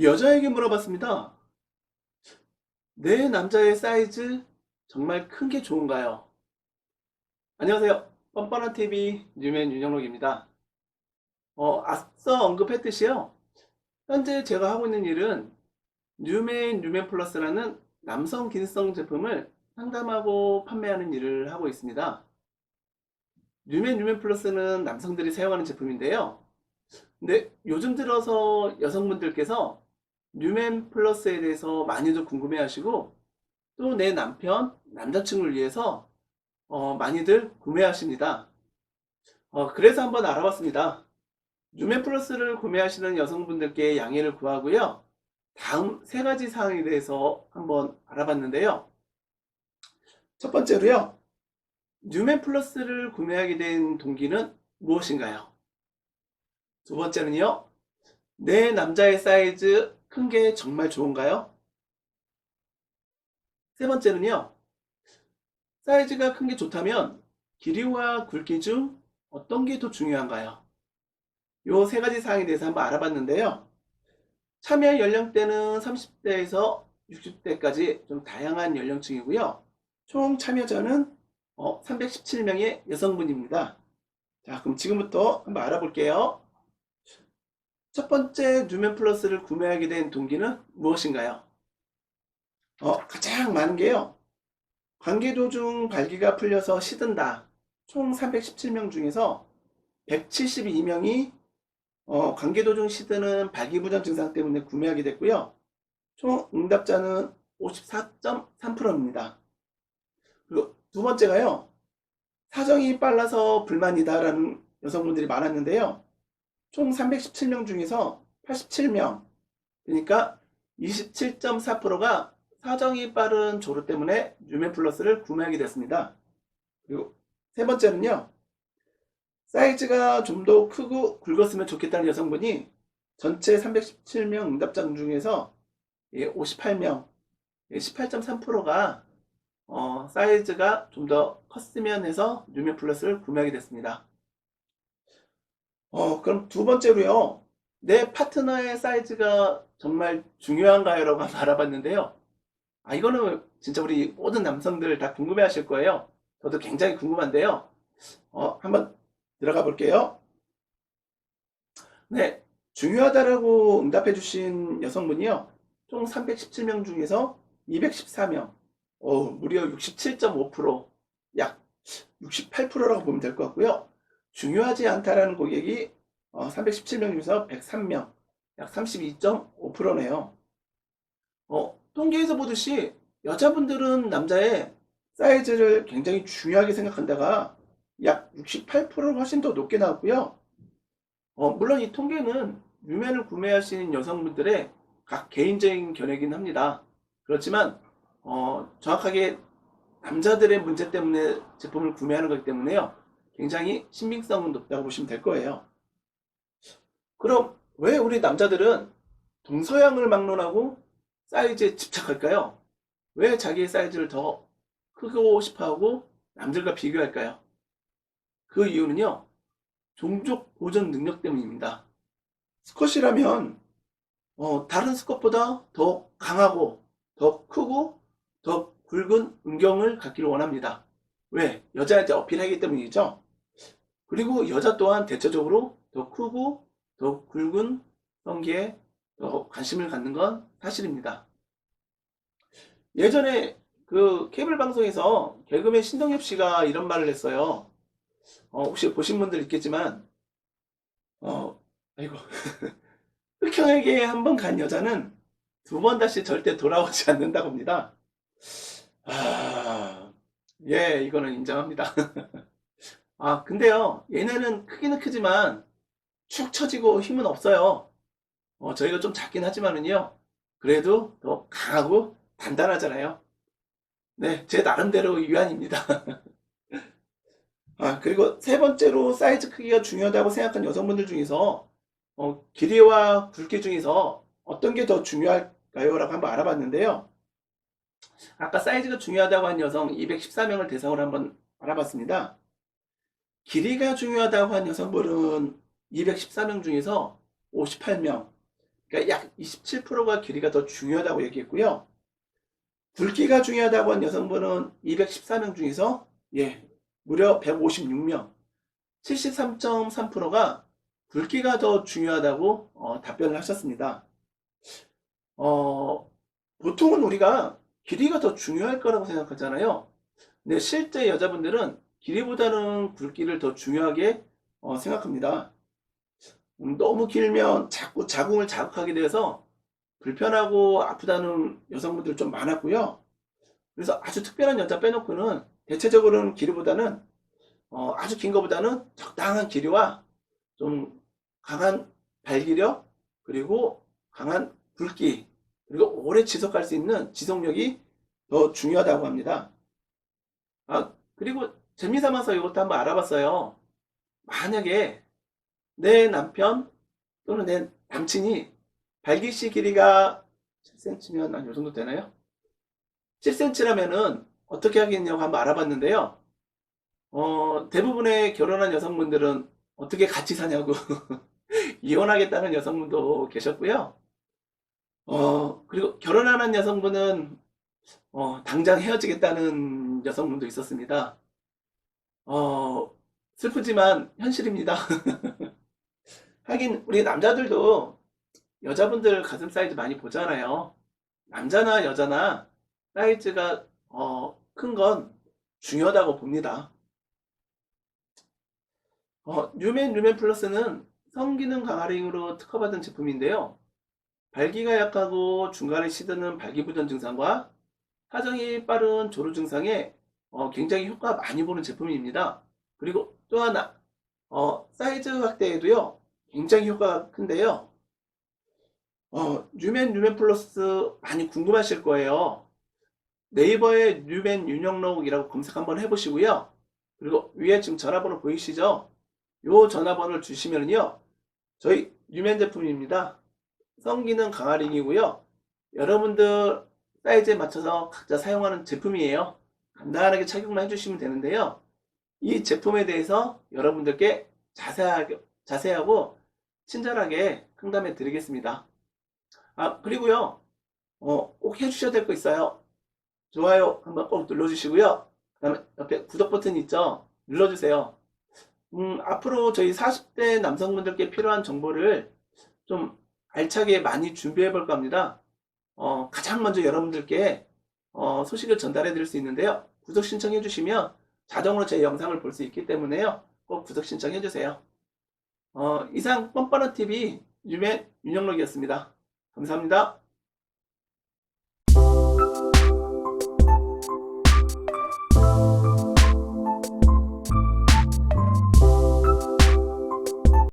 여자에게 물어봤습니다. 내 남자의 사이즈 정말 큰 게 좋은가요? 안녕하세요. 뻔뻔한 TV 뉴맨 윤영록입니다. 어, 앞서 언급했듯이요. 현재 제가 하고 있는 일은 뉴맨 뉴맨 플러스라는 남성 기능성 제품을 상담하고 판매하는 일을 하고 있습니다. 뉴맨 뉴맨 플러스는 남성들이 사용하는 제품인데요. 근데 요즘 들어서 여성분들께서 뉴맨 플러스에 대해서 많이들 궁금해 하시고 또 내 남편, 남자친구를 위해서 어, 많이들 구매하십니다. 어, 그래서 한번 알아봤습니다. 뉴맨 플러스를 구매하시는 여성분들께 양해를 구하고요. 다음 세 가지 사항에 대해서 한번 알아봤는데요. 첫 번째로요. 뉴맨 플러스를 구매하게 된 동기는 무엇인가요? 두 번째는요. 내 남자의 사이즈 큰 게 정말 좋은가요? 세 번째는요. 사이즈가 큰 게 좋다면 길이와 굵기 중 어떤 게 더 중요한가요? 요 세 가지 사항에 대해서 한번 알아봤는데요. 참여 연령대는 30대에서 60대까지 좀 다양한 연령층이고요. 총 참여자는 317명의 여성분입니다. 자, 그럼 지금부터 한번 알아볼게요. 첫 번째 뉴맨 플러스를 구매하게 된 동기는 무엇인가요? 어, 가장 많은 게요. 관계 도중 발기가 풀려서 시든다. 총 317명 중에서 172명이 어, 관계 도중 시드는 발기부전 증상 때문에 구매하게 됐고요. 총 응답자는 54.3%입니다. 그리고 두 번째가요. 사정이 빨라서 불만이다라는 여성분들이 많았는데요. 총 317명 중에서 87명, 그러니까 27.4%가 사정이 빠른 조루 때문에 뉴맨 플러스를 구매하게 됐습니다. 그리고 세 번째는요. 사이즈가 좀 더 크고 굵었으면 좋겠다는 여성분이 전체 317명 응답자 중에서 58명, 18.3%가 어, 사이즈가 좀 더 컸으면 해서 뉴맨 플러스를 구매하게 됐습니다. 어, 그럼 두 번째로요. 내 파트너의 사이즈가 정말 중요한가요? 라고 한번 알아봤는데요. 아, 이거는 진짜 우리 모든 남성들 다 궁금해 하실 거예요. 저도 굉장히 궁금한데요. 어, 한번 들어가 볼게요. 네, 중요하다라고 응답해 주신 여성분이요. 총 317명 중에서 214명, 어, 무려 67.5%, 약 68%라고 보면 될 것 같고요. 중요하지 않다라는 고객이 317명 중에서 103명, 약 32.5%네요. 어, 통계에서 보듯이 여자분들은 남자의 사이즈를 굉장히 중요하게 생각한다가 약 68%가 훨씬 더 높게 나왔고요. 어, 물론 이 통계는 유면을 구매하시는 여성분들의 각 개인적인 견해이긴 합니다. 그렇지만 어, 정확하게 남자들의 문제 때문에 제품을 구매하는 거기 때문에요. 굉장히 신빙성은 높다고 보시면 될 거예요. 그럼 왜 우리 남자들은 동서양을 막론하고 사이즈에 집착할까요? 왜 자기의 사이즈를 더 크고 싶어하고 남들과 비교할까요? 그 이유는요, 종족 보존 능력 때문입니다. 스컷이라면 어, 다른 스컷보다 더 강하고 더 크고 더 굵은 음경을 갖기를 원합니다. 왜? 여자한테 어필하기 때문이죠. 그리고 여자 또한 대체적으로 더 크고 더 굵은 성기에 더 관심을 갖는 건 사실입니다. 예전에 그 케이블 방송에서 개그맨 신동엽 씨가 이런 말을 했어요. 어, 혹시 보신 분들 있겠지만, 어, 아이고. 흑형에게 한 번 간 여자는 두 번 다시 절대 돌아오지 않는다고 합니다. 아, 예, 이거는 인정합니다. 아, 근데요, 얘네는 크기는 크지만 축 처지고 힘은 없어요. 어, 저희가 좀 작긴 하지만은요, 그래도 더 강하고 단단하잖아요. 네, 제 나름대로 위안입니다. 아, 그리고 세 번째로 사이즈 크기가 중요하다고 생각한 여성분들 중에서 어, 길이와 굵기 중에서 어떤 게 더 중요할까요? 라고 한번 알아봤는데요. 아까 사이즈가 중요하다고 한 여성 214명을 대상으로 한번 알아봤습니다. 길이가 중요하다고 한 여성분은 214명 중에서 58명, 그러니까 약 27%가 길이가 더 중요하다고 얘기했고요. 굵기가 중요하다고 한 여성분은 214명 중에서 예, 무려 156명, 73.3%가 굵기가 더 중요하다고 어, 답변을 하셨습니다. 어, 보통은 우리가 길이가 더 중요할 거라고 생각하잖아요. 근데 실제 여자분들은 길이보다는 굵기를 더 중요하게 어, 생각합니다. 음, 너무 길면 자꾸 자궁을 자극하게 돼서 불편하고 아프다는 여성분들 좀 많았고요. 그래서 아주 특별한 여자 빼놓고는 대체적으로는 길이보다는 어, 아주 긴 것보다는 적당한 길이와 좀 강한 발기력 그리고 강한 굵기 그리고 오래 지속할 수 있는 지속력이 더 중요하다고 합니다. 아 그리고 재미삼아서 이것도 한번 알아봤어요. 만약에 내 남편 또는 내 남친이 발기씨 길이가 7cm면 한 요 정도 되나요? 7cm라면은 어떻게 하겠냐고 한번 알아봤는데요. 어, 대부분의 결혼한 여성분들은 어떻게 같이 사냐고 이혼하겠다는 여성분도 계셨고요. 어, 그리고 결혼하는 여성분은 어, 당장 헤어지겠다는 여성분도 있었습니다. 어, 슬프지만 현실입니다. 하긴 우리 남자들도 여자분들 가슴 사이즈 많이 보잖아요. 남자나 여자나 사이즈가 어, 큰 건 중요하다고 봅니다. 어, 뉴맨 뉴맨 플러스는 성기능 강화링으로 특허받은 제품인데요. 발기가 약하고 중간에 시드는 발기부전 증상과 사정이 빠른 조루 증상에 어, 굉장히 효과가 많이 보는 제품입니다. 그리고 또 하나 어, 사이즈 확대에도요 굉장히 효과가 큰데요. 어, 뉴맨 뉴맨 플러스 많이 궁금하실 거예요. 네이버에 뉴맨 윤영록이라고 검색 한번 해보시고요. 그리고 위에 지금 전화번호 보이시죠? 요 전화번호를 주시면요. 저희 뉴맨 제품입니다. 성기능 강화링이고요. 여러분들 사이즈에 맞춰서 각자 사용하는 제품이에요. 간단하게 착용만 해주시면 되는데요. 이 제품에 대해서 여러분들께 자세하게, 자세하고 친절하게 상담해 드리겠습니다. 아, 그리고요, 어, 꼭 해주셔야 될 거 있어요. 좋아요 한번 꼭 눌러주시고요. 그 다음에 옆에 구독 버튼 있죠? 눌러주세요. 음, 앞으로 저희 40대 남성분들께 필요한 정보를 좀 알차게 많이 준비해 볼까 합니다. 어, 가장 먼저 여러분들께 어, 소식을 전달해 드릴 수 있는데요. 구독 신청해 주시면 자동으로 제 영상을 볼 수 있기 때문에요. 꼭 구독 신청해 주세요. 어, 이상 뻔뻔한 TV 유맨 윤영록이었습니다. 감사합니다.